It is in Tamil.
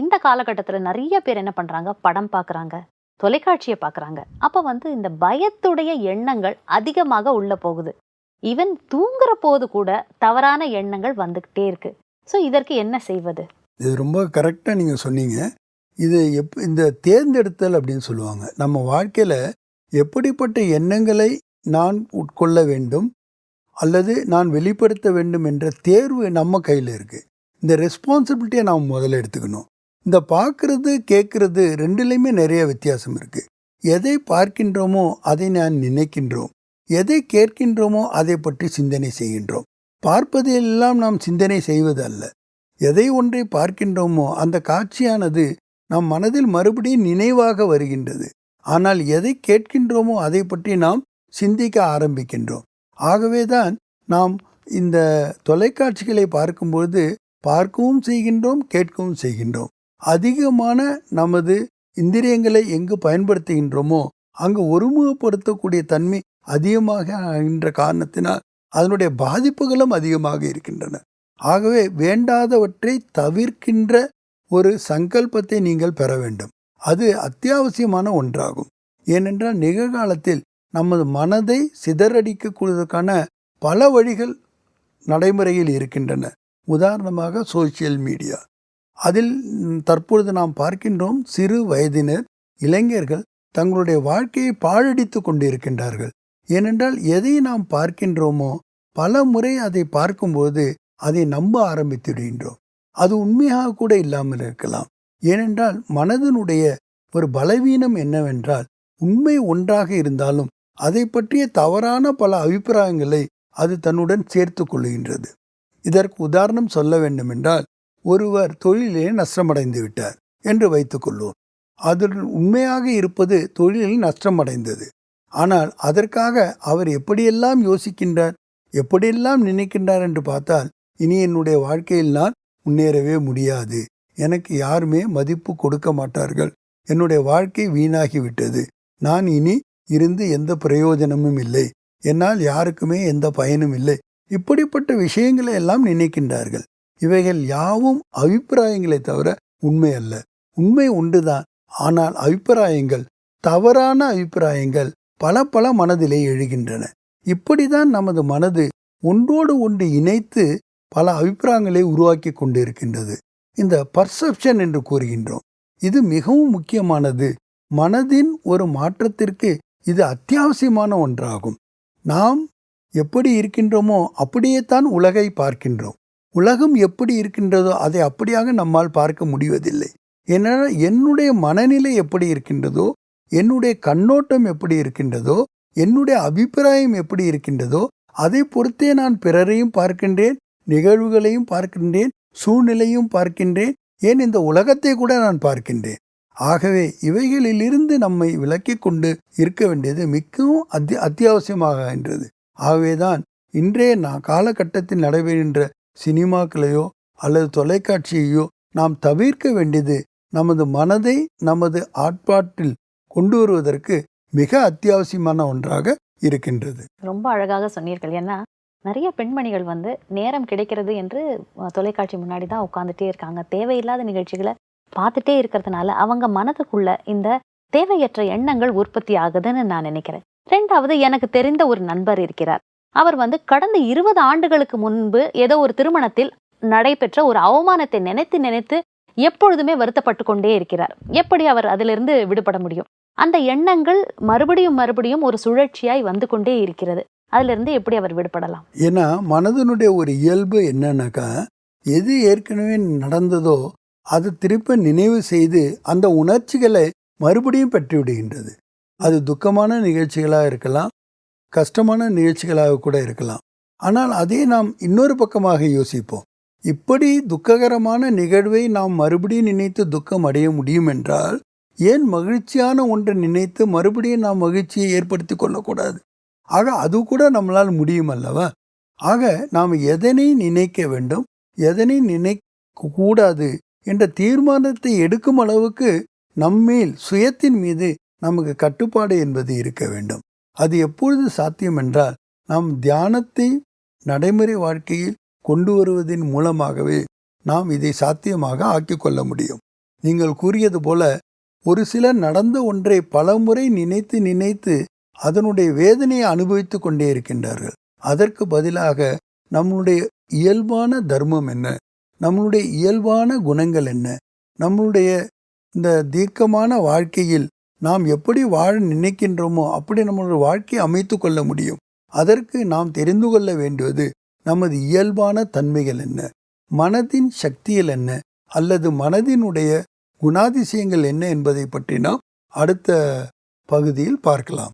இந்த காலகட்டத்தில் நிறைய பேர் என்ன பண்ணுறாங்க படம் பார்க்குறாங்க தொலைக்காட்சியை பார்க்குறாங்க அப்போ வந்து இந்த பயத்துடைய எண்ணங்கள் அதிகமாக உள்ளே போகுது. ஈவன் தூங்குற போது கூட தவறான எண்ணங்கள் வந்துக்கிட்டே இருக்கு. ஸோ இதற்கு என்ன செய்வது? இது ரொம்ப கரெக்டாக நீங்கள் சொன்னீங்க. இது எப் இந்த தேர்ந்தெடுத்தல் அப்படின்னு சொல்லுவாங்க. நம்ம வாழ்க்கையில் எப்படிப்பட்ட எண்ணங்களை நான் உட்கொள்ள வேண்டும்? அல்லது நான் வெளிப்படுத்த வேண்டும் என்ற தேர்வு நம்ம கையில் இருக்குது இந்த ரெஸ்பான்சிபிலிட்டியை நாம் முதல்ல எடுத்துக்கணும். இந்த பார்க்குறது கேட்குறது ரெண்டுலேயுமே நிறைய வித்தியாசம் இருக்குது எதை பார்க்கின்றோமோ அதை நான் நினைக்கின்றோம். எதை கேட்கின்றோமோ அதை பற்றி சிந்தனை செய்கின்றோம். பார்ப்பதையெல்லாம் நாம் சிந்தனை செய்வது அல்ல எதை ஒன்றை பார்க்கின்றோமோ அந்த காட்சியானது நம் மனதில் மறுபடியும் நினைவாக வருகின்றது. ஆனால் எதை கேட்கின்றோமோ அதை பற்றி நாம் சிந்திக்க ஆரம்பிக்கின்றோம். ஆகவேதான் நாம் இந்த தொலைக்காட்சிகளை பார்க்கும்பொழுது பார்க்கவும் செய்கின்றோம் கேட்கவும் செய்கின்றோம். அதிகமான நமது இந்திரியங்களை எங்கு பயன்படுத்துகின்றோமோ அங்கு ஒருமுகப்படுத்தக்கூடிய தன்மை அதிகமாக ஆகின்ற காரணத்தினால் அதனுடைய பாதிப்புகளும் அதிகமாக இருக்கின்றன. ஆகவே வேண்டாதவற்றை தவிர்க்கின்ற ஒரு சங்கல்பத்தை நீங்கள் பெற வேண்டும். அது அத்தியாவசியமான ஒன்றாகும். ஏனென்றால் நிகழ்காலத்தில் நமது மனதை சிதறடிக்கக்கூடியதற்கான பல வழிகள் நடைமுறையில் இருக்கின்றன. உதாரணமாக சோசியல் மீடியா அதில் தற்பொழுது நாம் பார்க்கின்றோம் சிறு வயதினர் இளைஞர்கள் தங்களுடைய வாழ்க்கையை பாழடித்து கொண்டிருக்கின்றார்கள். ஏனென்றால் எதை நாம் பார்க்கின்றோமோ பல முறை அதை பார்க்கும்போது அதை நம்ப ஆரம்பித்துடுகின்றோம். அது உண்மையாக கூட இல்லாமல் இருக்கலாம். ஏனென்றால் மனதினுடைய ஒரு பலவீனம் என்னவென்றால் உண்மை ஒன்றாக இருந்தாலும் அதை பற்றிய தவறான பல அபிப்பிராயங்களை அது தன்னுடன் சேர்த்து கொள்கின்றது இதற்கு உதாரணம் சொல்ல வேண்டுமென்றால் ஒருவர் தொழிலே நஷ்டமடைந்து விட்டார் என்று வைத்துக்கொள்வோம் அதன் உண்மையாக இருப்பது தொழிலில் நஷ்டமடைந்தது. ஆனால் அதற்காக அவர் எப்படியெல்லாம் யோசிக்கின்றார் எப்படியெல்லாம் நினைக்கின்றார் என்று பார்த்தால் இனி என்னுடைய வாழ்க்கையில் நான் முன்னேறவே முடியாது. எனக்கு யாருமே மதிப்பு கொடுக்க மாட்டார்கள். என்னுடைய வாழ்க்கை வீணாகிவிட்டது. நான் இனி இருந்து எந்த பிரயோஜனமும் இல்லை. என்னால் யாருக்குமே எந்த பயனும் இல்லை. இப்படிப்பட்ட விஷயங்களை எல்லாம் நினைக்கின்றார்கள். இவைகள் யாவும் அபிப்பிராயங்களை தவிர உண்மை அல்ல. உண்மை உண்டுதான் ஆனால் அபிப்பிராயங்கள் தவறான அபிப்பிராயங்கள் பல பல மனதிலே எழுகின்றன. இப்படிதான் நமது மனது ஒன்றோடு ஒன்று இணைத்து பல அபிப்பிராயங்களை உருவாக்கி கொண்டிருக்கின்றது. இந்த பர்செப்ஷன் என்று கூறுகின்றோம். இது மிகவும் முக்கியமானது. மனதின் ஒரு மாற்றத்திற்கு இது அத்தியாவசியமான ஒன்றாகும். நாம் எப்படி இருக்கின்றோமோ அப்படியே தான் உலகை பார்க்கின்றோம். உலகம் எப்படி இருக்கின்றதோ அதை அப்படியாக நம்மால் பார்க்க முடிவதில்லை. ஏன்னா என்னுடைய மனநிலை எப்படி இருக்கின்றதோ என்னுடைய கண்ணோட்டம் எப்படி இருக்கின்றதோ என்னுடைய அபிப்பிராயம் எப்படி இருக்கின்றதோ அதை பொறுத்தே நான் பிறரையும் பார்க்கின்றேன் நிகழ்வுகளையும் பார்க்கின்றேன் சூழ்நிலையும் பார்க்கின்றேன் ஏன் இந்த உலகத்தை கூட நான் பார்க்கின்றேன். ஆகவே இவைகளிலிருந்து நம்மை விலக்கிக் கொண்டு இருக்க வேண்டியது மிகவும் அத்தி அத்தியாவசியமாகின்றது ஆகவேதான் இன்றைய நான் காலகட்டத்தில் நடைபெறுகின்ற சினிமாக்களையோ அல்லது தொலைக்காட்சியையோ நாம் தவிர்க்க வேண்டியது நமது மனதை நமது ஆட்பாட்டில் கொண்டு வருவதற்கு மிக அத்தியாவசியமான ஒன்றாக இருக்கின்றது. ரொம்ப அழகாக சொன்னீர்கள். ஏன்னா நிறைய பெண்மணிகள் வந்து நேரம் கிடைக்கிறது என்று தொலைக்காட்சி முன்னாடி தான் உட்காந்துட்டே இருக்காங்க. தேவையில்லாத நிகழ்ச்சிகளை பார்த்துட்டே இருக்கிறதுனால அவங்க மனதுக்குள்ள இந்த தேவையற்ற எண்ணங்கள் உற்பத்தி ஆகுதுன்னு நான் நினைக்கிறேன். ரெண்டாவது எனக்கு தெரிந்த ஒரு நண்பர் இருக்கிறார். அவர் வந்து கடந்த இருபது ஆண்டுகளுக்கு முன்பு ஏதோ ஒரு திருமணத்தில் நடைபெற்ற ஒரு அவமானத்தை நினைத்து நினைத்து எப்பொழுதுமே வருத்தப்பட்டு கொண்டே இருக்கிறார். எப்படி அவர் அதிலிருந்து விடுபட முடியும்? அந்த எண்ணங்கள் மறுபடியும் மறுபடியும் ஒரு சுழற்சியாய் வந்து கொண்டே இருக்கிறது. அதிலிருந்து எப்படி அவர் விடுபடலாம்? ஏன்னா மனதினுடைய ஒரு இயல்பு என்னன்னாக்கா எது ஏற்கனவே நடந்ததோ அது திருப்ப நினைவு செய்து அந்த உணர்ச்சிகளை மறுபடியும் பெற்று விடுகின்றது அது துக்கமான நிகழ்ச்சிகளாக இருக்கலாம் கஷ்டமான நிகழ்ச்சிகளாக கூட இருக்கலாம். ஆனால் அதே நாம் இன்னொரு பக்கமாக யோசிப்போம். இப்படி துக்ககரமான நிகழ்வை நாம் மறுபடியும் நினைத்து துக்கம் அடைய முடியும் என்றால் ஏன் மகிழ்ச்சியான ஒன்றை நினைத்து மறுபடியும் நாம் மகிழ்ச்சியை ஏற்படுத்தி கொள்ளக்கூடாது? ஆக அது கூட நம்மளால் முடியும் அல்லவா? ஆக நாம் எதனை நினைக்க வேண்டும் எதனை நினைக்க கூடாது என்ற தீர்மானத்தை எடுக்கும் அளவுக்கு நம்மேல் சுயத்தின் மீது நமக்கு கட்டுப்பாடு என்பது இருக்க வேண்டும். அது எப்பொழுது சாத்தியம் என்றால் நாம் தியானத்தை நடைமுறை வாழ்க்கையில் கொண்டு வருவதன் மூலமாகவே நாம் இதை சாத்தியமாக ஆக்கிக்கொள்ள முடியும். நீங்கள் கூறியது போல ஒரு சிலர் நடந்த ஒன்றை பலமுறை நினைத்து நினைத்து அதனுடைய வேதனையை அனுபவித்து கொண்டே இருக்கின்றார்கள். அதற்கு பதிலாக நம்மளுடைய இயல்பான தர்மம் என்ன? நம்மளுடைய இயல்பான குணங்கள் என்ன? நம்மளுடைய இந்த தீர்க்கமான வாழ்க்கையில் நாம் எப்படி வாழ நினைக்கின்றோமோ அப்படி நம்மளுடைய வாழ்க்கையை அமைத்து கொள்ள முடியும். அதற்கு நாம் தெரிந்து கொள்ள வேண்டுவது நமது இயல்பான தன்மைகள் என்ன? மனதின் சக்திகள் என்ன? அல்லது மனதினுடைய குணாதிசயங்கள் என்ன என்பதை பற்றி நாம் அடுத்த பகுதியில் பார்க்கலாம்.